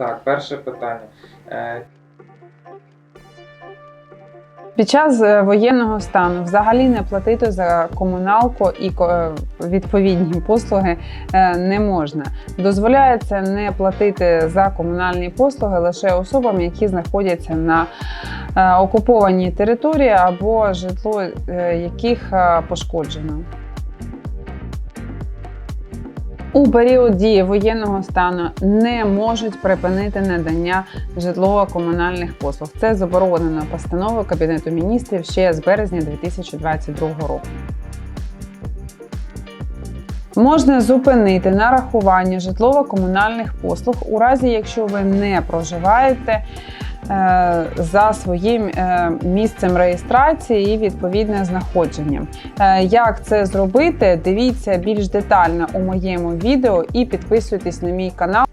Так, перше питання. Е, Під час е, воєнного стану взагалі не платити за комуналку і е, відповідні послуги не можна. Дозволяється не платити за комунальні послуги лише особам, які знаходяться на окупованій території або житло яких пошкоджено. У період дії воєнного стану не можуть припинити надання житлово-комунальних послуг. Це заборонено постановою Кабінету міністрів ще з березня 2022 року. Можна зупинити нарахування житлово-комунальних послуг у разі, якщо ви не проживаєте за своїм е, місцем реєстрації і відповідне знаходження. Е, Як це зробити? Дивіться більш детально у моєму відео і підписуйтесь на мій канал.